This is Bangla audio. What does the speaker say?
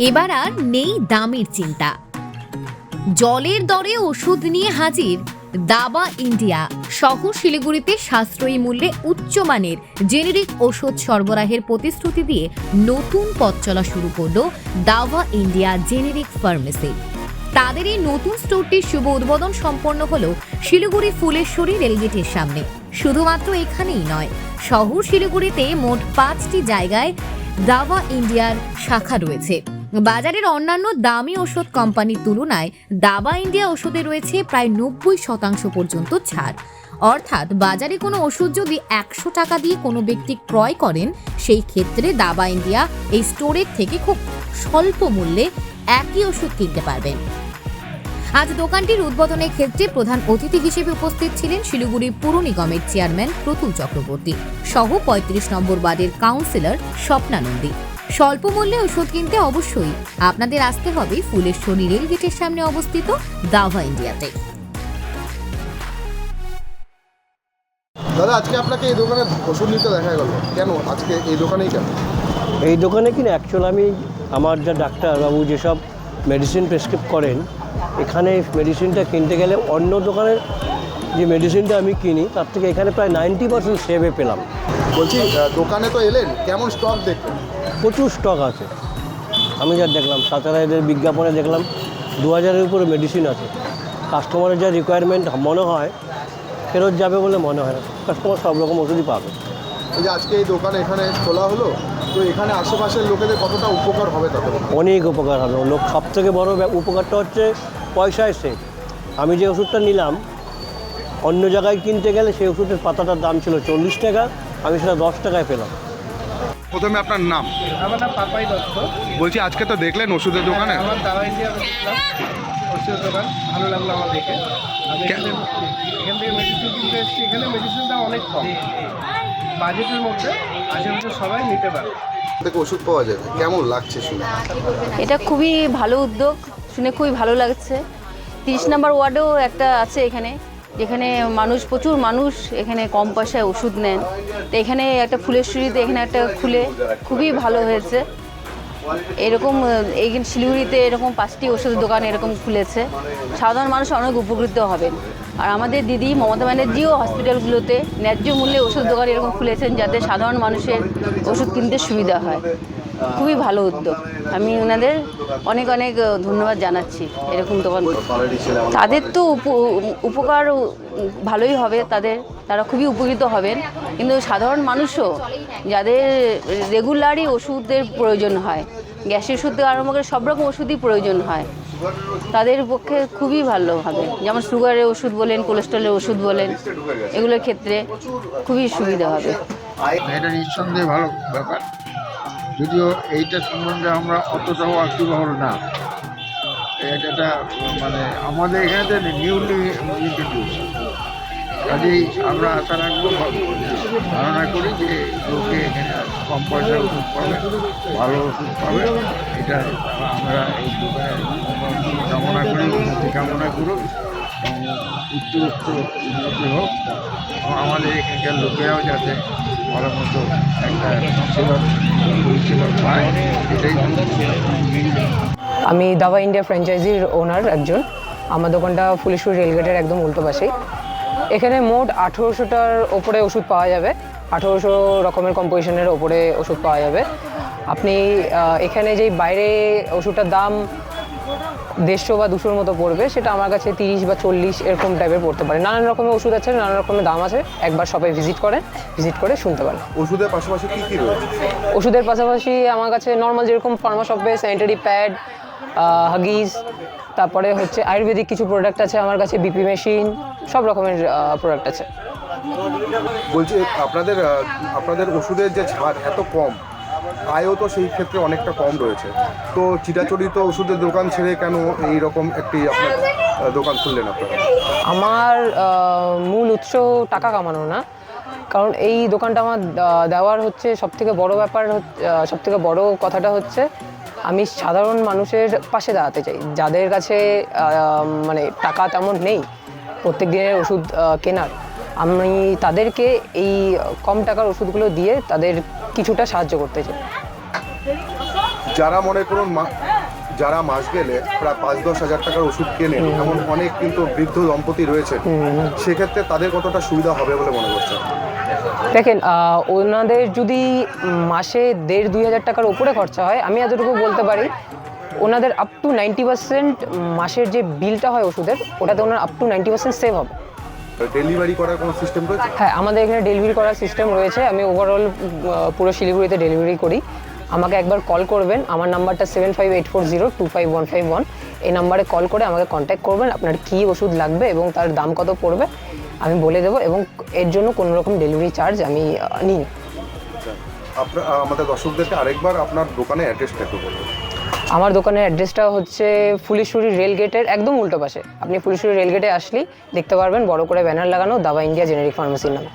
এবার আর নেই দামের চিন্তা। জলের দরে ওষুধ নিয়ে হাজির দাবা ইন্ডিয়া। শহর শিলিগুড়িতে সাশ্রয়ী মূল্যে উচ্চমানের জেনেরিক ওষুধ সরবরাহের প্রতিশ্রুতি দিয়ে নতুন পথ চলা শুরু করল দাবা ইন্ডিয়া জেনেরিক ফার্মেসি। তাদের এই নতুন স্টোরটির শুভ উদ্বোধন সম্পন্ন হল শিলিগুড়ি ফুলেশ্বরী রেলগেটের সামনে। শুধুমাত্র এখানেই নয় শহর শিলিগুড়িতে মোট পাঁচটি জায়গায় দাবা ইন্ডিয়ার শাখা রয়েছে। বাজারের অন্যান্য দামি ওষুধ কোম্পানির তুলনায় দাবা ইন্ডিয়া ওষুধে রয়েছে প্রায় নব্বই শতাংশ পর্যন্ত ছাড়। অর্থাৎ বাজারে কোনো ওষুধ যদি একশো টাকা দিয়ে কোনো ব্যক্তি ক্রয় করেন, সেই ক্ষেত্রে দাবা ইন্ডিয়া এই স্টোরের থেকে খুব স্বল্প মূল্যে একই ওষুধ কিনতে পারবেন। আজ দোকানটির উদ্বোধনের ক্ষেত্রে প্রধান অতিথি হিসেবে উপস্থিত ছিলেন শিলিগুড়ি পুর নিগমের চেয়ারম্যান প্রতুল চক্রবর্তী সহ পঁয়ত্রিশ নম্বর বাদের কাউন্সিলর স্বপ্না নন্দী। স্বল্প মূল্যে ওষুধ কিনতে অবশ্যই আপনাদের আসতে হবে ফুলেশ্বরী রেলগেটের সামনে অবস্থিত দাভা ইন্ডিয়াতে। দাদা আজকে আপনাকে এই দোকানে ওষুধ নিতে দেখা গেল। কেন? আজকে এই দোকানেই কেন? এই দোকানে কিনা অ্যাকচুয়াল আমি আমার যা ডাক্তারবাবু যেসব মেডিসিন প্রেসক্রিপ করেন এখানে মেডিসিনটা কিনতে গেলে অন্য দোকানের যে মেডিসিনটা আমি কিনি তার থেকে এখানে প্রায় নাইনটি পার্সেন্ট সেভে পেলাম। বলছি দোকানে তো এলেন কেমন স্টক দেখলেন? প্রচুর স্টক আছে। আমি যা দেখলাম তাছাড়া এদের বিজ্ঞাপনে দেখলাম দু হাজারের উপরে মেডিসিন আছে। কাস্টমারের যা রিকোয়ারমেন্ট মনে হয় ফেরত যাবে বলে মনে হয় না। কাস্টমার সব রকম ওষুধই পাবে। এই যে আজকে এই দোকান এখানে খোলা হলো তো এখানে আশেপাশের লোকেদের কতটা উপকার হবে তাদের অনেক উপকার হবে। লোক সব থেকে বড় উপকারটা হচ্ছে পয়সায় সেভ আমি যে ওষুধটা নিলাম অন্য জায়গায় কিনতে গেলে সেই ওষুধের পাতাটার দাম ছিল চল্লিশ টাকা আমি সেটা দশ টাকায় পেলাম। প্রথমে আপনার নাম? আমার নাম পাপাই দত্ত। বলছি আজকে তো দেখলেন ওষুধের দোকানে? আমার দাওয়া ইন্ডিয়া গেছিলাম ওষুধের দোকান ভালো লাগল আমার দেখে। আমি এখান থেকে মেডিসিন কিনতে এসেছি। এখানে মেডিসিনটা অনেক কম। বাজেটের মধ্যে আশেপাশে সবাই নিতে পারে। থেকে ওষুধ পাওয়া যাবে কেমন লাগছে শুনে? এটা খুবই ভালো উদ্যোগ। শুনে খুবই ভালো লাগছে। তিরিশ নম্বর ওয়ার্ডেও একটা আছে এখানে। যেখানে মানুষ, প্রচুর মানুষ এখানে কম পয়সায় ওষুধ নেন। তো এখানে একটা ফুলের ফুলেশ্বরীতে এখানে একটা খুলে খুবই ভালো হয়েছে। এরকম এইখানে শিলিগুড়িতে এরকম পাঁচটি ওষুধের দোকান এরকম খুলেছে। সাধারণ মানুষ অনেক উপকৃত হবেন। আর আমাদের দিদি মমতা ব্যানার্জিও হসপিটালগুলোতে ন্যায্য মূল্যে ওষুধ দোকান এরকম খুলেছেন যাতে সাধারণ মানুষের ওষুধ কিনতে সুবিধা হয়। খুবই ভালো উদ্যোগ। আমি ওনাদের অনেক অনেক ধন্যবাদ জানাচ্ছি এরকম দোকান। তাদের তো উপ- উপকার ভালোই হবে তাদের, তারা খুবই উপকৃত হবেন। কিন্তু সাধারণ মানুষও যাদের রেগুলারই ওষুধের প্রয়োজন হয়, গ্যাসের ওষুধ থেকে আরম্ভ করে সব রকম ওষুধই প্রয়োজন হয়, তাদের পক্ষে খুবই ভালো হবে। যেমন সুগারের ওষুধ বলেন, কোলেস্ট্রলের ওষুধ বলেন, এগুলোর ক্ষেত্রে খুবই সুবিধা হবে। এটা নিঃসন্দেহে ভালো ব্যাপার। যদিও এইটা সম্বন্ধে আমরা অতটাও আত্মীয়বহল না। এটা মানে আমাদের এখানে নিউলি ইন্ট্রোডিউস কাজেই আমরা আশা রাখব, ধারণা করি যে লোকে এখানে কম পয়সার ওষুধ পাবে, ভালো ওষুধ পাবে। এটা আমরা এই কামনা করি, উন্নতি কামনা করুক এবং উচ্চ উচ্চ উন্নতি হোক। আমাদের এখানকার লোকেরাও যাতে ভালো মতো একটা পরিষেবা পায়, এটাই আমি দাবা ইন্ডিয়া ফ্র্যাঞ্চাইজির ওনার একজন। আমার দোকানটা ফুলেশ্বরী রেলগেটের একদম উল্টো পাশেই। এখানে মোট আঠেরোশোটার ওপরে ওষুধ পাওয়া যাবে। আঠেরোশো রকমের কম্পোজিশনের ওপরে ওষুধ পাওয়া যাবে। আপনি এখানে যেই বাইরে ওষুধটার দাম দেড়শো বা দুশোর মতো পড়বে সেটা আমার কাছে তিরিশ বা চল্লিশ এরকম টাইপের পড়তে পারে। নানান রকমের ওষুধ আছে নানান রকমের দাম আছে একবার সবাই ভিজিট করেন ভিজিট করে শুনতে পারেন। ওষুধের পাশাপাশি কি কি রয়েছে? ওষুধের পাশাপাশি আমার কাছে নর্মাল যেরকম ফার্মা শপে স্যানিটারি প্যাড হাগিজ তারপরে হচ্ছে আয়ুর্বেদিক কিছু প্রোডাক্ট আছে আমার কাছে বিপি মেশিন সব রকমের প্রোডাক্ট আছে। বলছি আপনাদের আপনাদের ওষুধের যে ছাড় এত কম আয়ও তো সেই ক্ষেত্রে অনেকটা কম রয়েছে। তো চিরাচরিত ওষুধের দোকান ছেড়ে কেন এই রকম একটি আপনার দোকান খুললেন আপনারা? আমার মূল উৎস টাকা কামানো না। কারণ এই দোকানটা আমার দেওয়ার হচ্ছে সবথেকে বড় ব্যাপার সব থেকে বড় কথাটা হচ্ছে, আমি সাধারণ মানুষের পাশে দাঁড়াতে চাই। যাদের কাছে মানে টাকা তেমন নেই, প্রত্যেক দিনের ওষুধ কেনার। আমি তাদেরকে এই কম টাকার ওষুধগুলো দিয়ে তাদের কিছুটা সাহায্য করতে চাই। যারা মনে করুন যারা মাস গেলে প্রায় পাঁচ দশ হাজার টাকার ওষুধ কেনে এমন অনেক কিন্তু বৃদ্ধ দম্পতি রয়েছে। সেক্ষেত্রে তাদের কতটা সুবিধা হবে বলে মনে করছেন? দেখেন ওনাদের যদি মাসে দেড় দুই হাজার টাকার উপরে খরচা হয় আমি এতটুকু বলতে পারি ওনাদের আপ টু নাইনটি পার্সেন্ট মাসের যে বিলটা হয় ওষুধের ওটাতে ওনার up to ninety percent save হবে। ডেলিভারি করার কোনো সিস্টেম রয়েছে? হ্যাঁ আমাদের এখানে ডেলিভারি করার সিস্টেম রয়েছে। আমি ওভারঅল পুরো শিলিগুড়িতে ডেলিভারি করি। আমাকে একবার কল করবেন। আমার নাম্বারটা seven five eight four zero two five one five one এই নাম্বারে কল করে আমাকে কন্ট্যাক্ট করবেন আপনার কী ওষুধ লাগবে এবং তার দাম কত পড়বে আমি বলে দেবো এবং এর জন্য কোনো রকম ডেলিভারি চার্জ আমি নিই। আমাদের দর্শকদেরকে আরেকবার আপনার দোকানে অ্যাড্রেসটা একটু বলবেন আমার দোকানের অ্যাড্রেসটা হচ্ছে ফুলিশুরি রেল গেটের একদম উল্টো পাশে। আপনি ফুলিশুরি রেল গেটে আসলেই দেখতে পারবেন বড় করে ব্যানার লাগানো দাবা ইন্ডিয়া জেনারিক ফার্মেসির নামে।